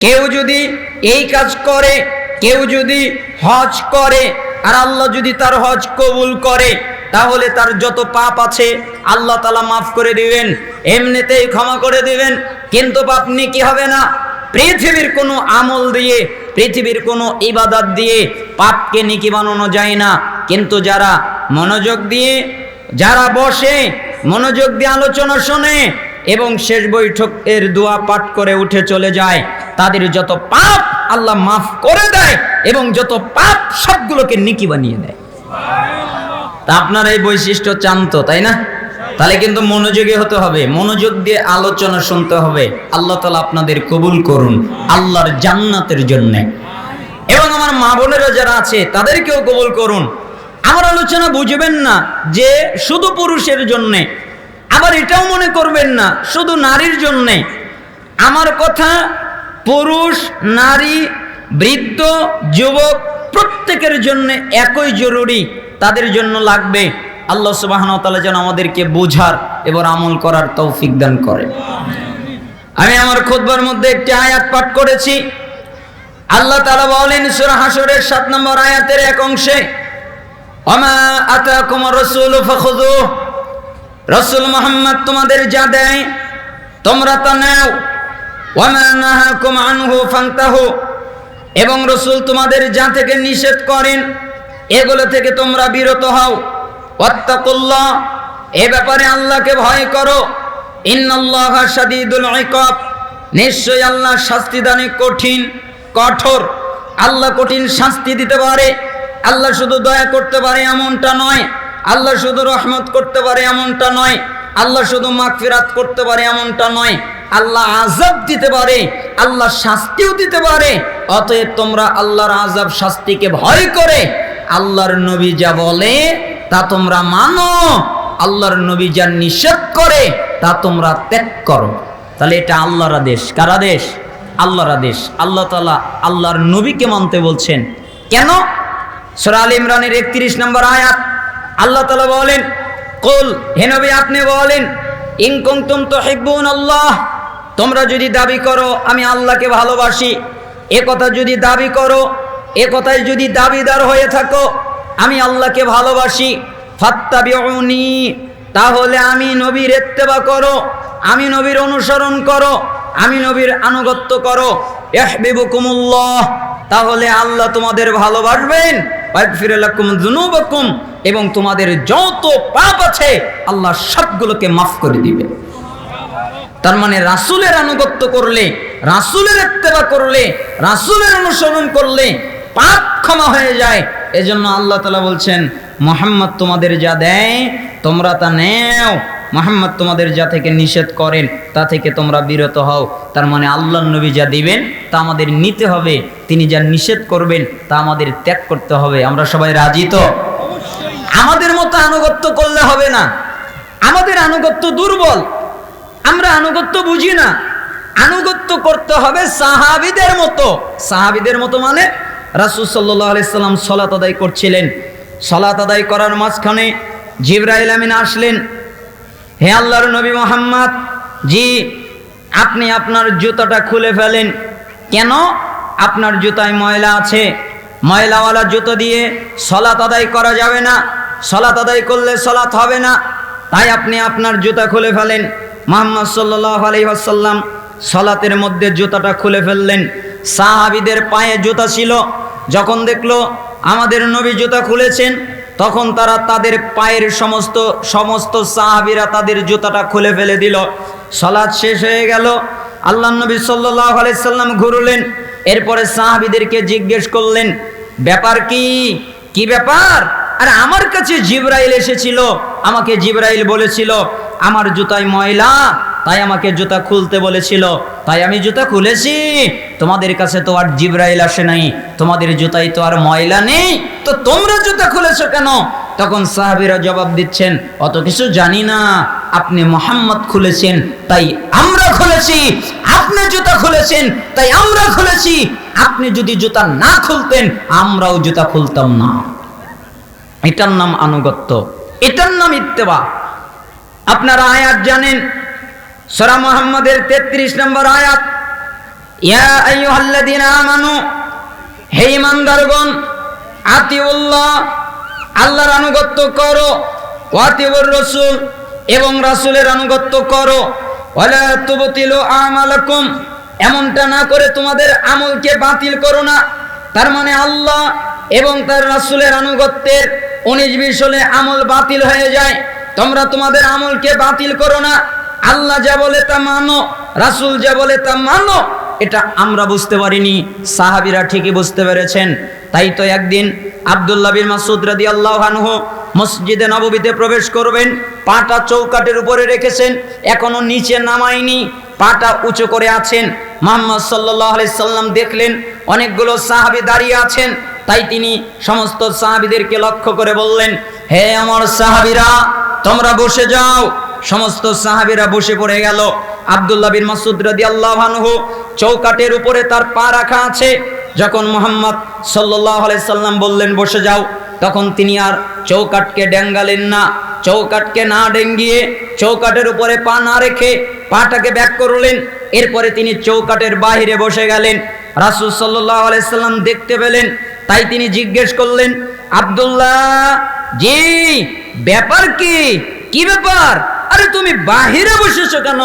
কেউ যদি এই কাজ করে, কেউ যদি হজ করে, আর আল্লাহ যদি তার হজ কবুল করে, তাহলে তার যত পাপ আছে আল্লাহ তালা মাফ করে দিবেন, এমনিতেই ক্ষমা করে দিবেন, কিন্তু পাপ কি হবে না? পৃথিবীর কোনো আমল দিয়ে, পৃথিবীর কোনো ইবাদত দিয়ে পাপকে নিকি বানানো যায় না। কিন্তু যারা মনোযোগ দিয়ে, যারা বসে, মনোযোগ দিয়ে আলোচনা শোনে, এবং শেষ বৈঠকের দোয়া পাঠ করে উঠে চলে যায় তাদের যত পাপ আল্লাহ মাফ করে দেয় এবং যত পাপ সবগুলোকে নিকি বানিয়ে দেয়। তা আপনার এই বৈশিষ্ট্য চান তো তাই না? তাহলে কিন্তু মনোযোগী হতে হবে। মনোযোগ দিয়ে আলোচনা শুনতে হবে। আল্লাহ তালা আপনাদের কবুল করুন, আল্লাহর জান্নাতের জন্য। এবং আমার মা বোনেরা যারা আছে, তাদেরকেও কবুল করুন। আমার আলোচনা বুঝবেন না যে শুধু পুরুষের জন্যে, আবার এটাও মনে করবেন না শুধু নারীর জন্যে। আমার কথা পুরুষ, নারী, বৃদ্ধ, যুবক, প্রত্যেকের জন্য একই জরুরি। তাদের জন্য লাগবে আল্লাহ সুবাহন তালা যেন আমাদেরকে বোঝার এবং আমল করার তৌফিক দান করে। আমি আমার খোদবার মধ্যে একটি আয়াত পাঠ করেছি। আল্লাহ তালা বলেন, সুরা হাসরের সাত নম্বর আয়াতের এক অংশে কুমার রসুল রসুল মোহাম্মদ তোমাদের যা দেয়, তোমরা তা নাও। এবং রসুল তোমাদের যা থেকে নিষেধ করেন, এগুলো থেকে তোমরা বিরত হও। ওয়াত্তাকুল্লাহ, এ ব্যাপারে আল্লাহকে ভয় করো। নিশ্চয় আল্লাহ শাস্তি দানে কঠিন, কঠোর। আল্লাহ কঠিন শাস্তি দিতে পারে। আল্লাহ শুধু দয়া করতে পারে এমনটা নয়। আল্লাহ শুধু রহমত করতে পারে এমনটা নয়। আল্লাহ শুধু মাগফিরাত করতে পারে এমনটা নয়। আল্লাহ আজাব দিতে পারে, আল্লাহ শাস্তিও দিতে পারে, অতএব তোমরা আল্লাহর আজাব শাস্তিকে ভয় করে আল্লাহর নবী যা বলে তা তোমরা মানো, আল্লাহর নবী যা নিষেধ করে তা তোমরা ত্যাগ করো। তাহলে এটা আল্লাহর আদেশ, কার আদেশ? আল্লাহর আদেশ। আল্লাহ তালা আল্লাহর নবীকে মানতে বলছেন। কেন? সরা আল ইমরানের একত্রিশ নম্বর আয়াত। আল্লাহ তালা বলেন, কুল, হে নবী, আপনি বলেন ইনকুম তো হিব্বুন আল্লাহ তোমরা যদি দাবি করো, আমি আল্লাহকে ভালোবাসি। এ কথা যদি দাবি করো, এ কথায় যদি দাবিদার হয়ে থাকো, আমি আল্লাহকে ভালোবাসি। ফাত্তাবিউনি, তাহলে আমি নবীর এত্তেবা করো, আমি নবীর অনুসরণ করো, আমি নবীর আনুগত্য করো। ইহবিবুকুমুল্লাহ, তাহলে আল্লাহ তোমাদের ভালোবাসবেন। এবং তোমাদের যত পাপ আছে, আল্লাহ সবগুলোকে মাফ করে দিবে তার মানে রাসূলের আনুগত্য করলে রাসূলের ইত্তেবা করলে রাসূলের অনুসরণ করলে পাপ ক্ষমা হয়ে যায়। এজন্য আল্লাহ তাআলা বলছেন মোহাম্মদ তোমাদের যা দেয় তোমরা তা নেও। মোহাম্মদ তোমাদের যা থেকে নিষেধ করেন তা থেকে তোমরা বিরত হও। তার মানে আল্লাহ নবী যা দিবেন তা আমাদের নিতে হবে। তিনি যা নিষেধ করবেন তা আমাদের ত্যাগ করতে হবে। আমরা সবাই রাজি তো? আমাদের মতো আনুগত্য করলে হবে না। আমাদের আনুগত্য দুর্বল। আমরা আনুগত্য বুঝি না। আনুগত্য করতে হবে সাহাবিদের মতো। সাহাবিদের মতো মানে রাসুল সাল্লাহ আলাইসাল্লাম সলাত আদায় করছিলেন। সলাত আদায় করার মাঝখানে জিব্রাইল আমিন আসলেন। হে আল্লাহর নবী মোহাম্মদ, জি, আপনি আপনার জুতাটা খুলে ফেলেন। কেন? আপনার জুতায় ময়লা আছে। ময়লাওয়ালা জুতো দিয়ে সলাত আদায় করা যাবে না। সলাত আদায় করলে সলাত হবে না। তাই আপনি আপনার জুতা খুলে ফেলেন। মোহাম্মদ সাল্লাহ আলি আসাল্লাম সলাতের মধ্যে জুতাটা খুলে ফেললেন। সাহাবিদের পায়ে জুতা ছিল। যখন দেখল আমাদের নবী জুতা খুলেছেন, তখন তারা তাদের পায়ের সমস্ত সমস্ত সাহাবিরা তাদের জুতাটা খুলে ফেলে দিল। সলাদ শেষ হয়ে গেল। আল্লাহ নবী সাল্লাহ আলাইসাল্লাম ঘুরলেন। এরপরে সাহাবিদেরকে জিজ্ঞেস করলেন, ব্যাপার কি? কি ব্যাপার? আর আমার কাছে জিব্রাইল এসেছিল। আমাকে জিব্রাইল বলেছিল আমার জুতায় ময়লা। তাই আমাকে জুতা খুলতে বলেছিল। তাই আমি জুতা খুলেছি। তোমাদের কাছে তো আর জিব্রাইল আসে নাই। তোমাদের জুতায় তো আর ময়লা নেই। তো তোমরা জুতা খুলেছো কেন? তখন সাহাবিরা জবাব দিচ্ছেন, অত কিছু জানি না। আপনি মোহাম্মদ খুলেছেন, তাই আমরা খুলেছি। আপনি জুতা খুলেছেন, তাই আমরা খুলেছি। আপনি যদি জুতা না খুলতেন, আমরাও জুতা খুলতাম না। এটার নাম আনুগত্য। এটার নাম ইত্তেবা। আপনারা আয়াত জানেন। সরা মোহাম্মদের তেত্রিশ নম্বর আয়াত আতিউল্লাহ, আল্লাহর করো রাসূল, এবং রাসূলের আনুগত্য করো এমনটা না করে তোমাদের আমলকে বাতিল করো না। তার মানে আল্লাহ এবং তার রাসুলের আনুগত্যের উনিশ বিশ হলে আমল বাতিল হয়ে যায়। তোমরা তোমাদের আমলকে বাতিল করো না। আল্লাহ যা বলে তা মানো, রাসূল যা বলে তা মানো। এটা আমরা বুঝতে পারিনি, সাহাবিরা ঠিকই বুঝতে পেরেছেন। তাই তো একদিন আব্দুল্লাহ বিন মাসুদ রাদিয়াল্লাহু আনহু মসজিদে নববীতে প্রবেশ করবেন, পাটা চৌকাটের উপরে রেখেছেন, এখনও নিচে নামায়নি, পাটা উঁচু করে আছেন। মোহাম্মদ আলাইহি সাল্লাম দেখলেন, অনেকগুলো সাহাবী দাঁড়িয়ে আছেন। তাই তিনি সমস্ত সাহাবীদেরকে লক্ষ্য করে বললেন, হে আমার সাহাবীরা তোমরা বসে যাও। সমস্ত সাহাবিরা বসে পড়ে গেল। আব্দুল্লাহ বিন মাসুদ রাদিয়াল্লাহু আনহু চৌকাটের উপরে তার পা রাখা আছে। যখন মোহাম্মদ সাল্লাল্লাহু আলাইহি সাল্লাম বললেন, বসে যাও। তখন তিনি আর চৌকাটকে ডেঙ্গালেন না। চৌকাটকে না ডেঙ্গিয়ে চৌকাটের উপরে পা না রেখে পাটাকে ব্যাক করলেন। এরপরে তিনি চৌকাটের বাহিরে বসে গেলেন। রাসূল সাল্লাল্লাহু আলাইহি সাল্লাম দেখতে পেলেন। তাই তিনি জিজ্ঞেস করলেন, আব্দুল্লাহ জি, ব্যাপার কি? কি ব্যাপার? আরে তুমি বাহিরে বসেছো কেন?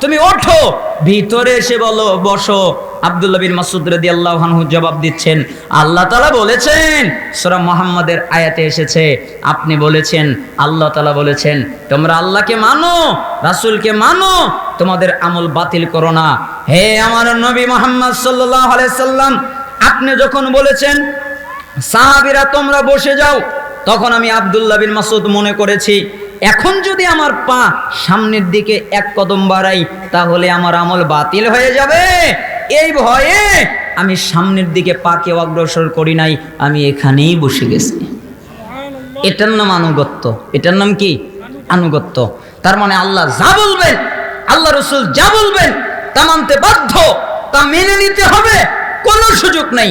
তুমি ওঠো, ভিতরে এসে বলো, বসো। আব্দুল্লাহ বিন মাসুদ রাদিয়াল্লাহু আনহু জবাব দিচ্ছেন, আল্লাহ তাআলা বলেছেন, সূরা মুহাম্মাদের আয়াতে এসেছে, আপনি বলেছেন, আল্লাহ তাআলা বলেছেন, তোমরা আল্লাহকে মানো, রাসূলকে মানো, তোমাদের আমল বাতিল করো না। হে আমার নবী মুহাম্মদ সাল্লাল্লাহু আলাইহি সাল্লাম, আপনি যখন বলেছেন, সাহাবিরা তোমরা বসে যাও তখন আমি আব্দুল্লাহ বিন মাসুদ মনে করেছি, এখন যদি আমার পা সামনের দিকে এক কদম বাড়াই, তাহলে আমার আমল বাতিল হয়ে যাবে। এই ভয়ে আমি সামনের দিকে পাকে অগ্রসর করি নাই, আমি এখানেই বসে গেছি। এটার নাম আনুগত্য। এটার নাম কি? আনুগত্য। তার মানে আল্লাহ যা বলবেন, আল্লাহ রসুল যা বলবেন, তা মানতে বাধ্য, তা মেনে নিতে হবে, কোনো সুযোগ নেই।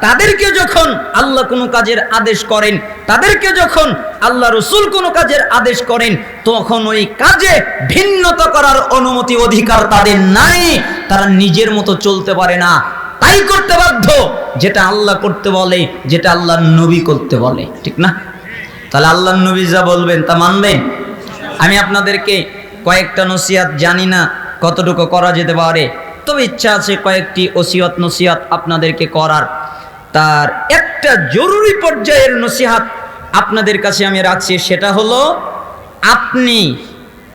তাদেরকে যখন আল্লাহ কোনো কাজের আদেশ করেন, তাদেরকে যখন আল্লাহ রসুল কোনো কাজের আদেশ করেন, তখন ওই কাজে ভিন্নতা করার অনুমতি অধিকার তাদের নাই। তারা নিজের মতো চলতে পারে না। তাই করতে বাধ্য, যেটা আল্লাহ করতে বলে, যেটা আল্লাহ নবী করতে বলে। ঠিক না? তাহলে আল্লাহ নবী যা বলবেন তা মানবেন? আমি আপনাদেরকে কয়েকটা নসিহাত জানি না, কতটুকু করা যেতে পারে। তবে ইচ্ছা আছে কয়েকটি ওসিয়ত নসিহাত আপনাদেরকে করার। তার একটা জরুরি পর্যায়ের নসিহাত আপনাদের কাছে আমি রাখছি সেটা হলো আপনি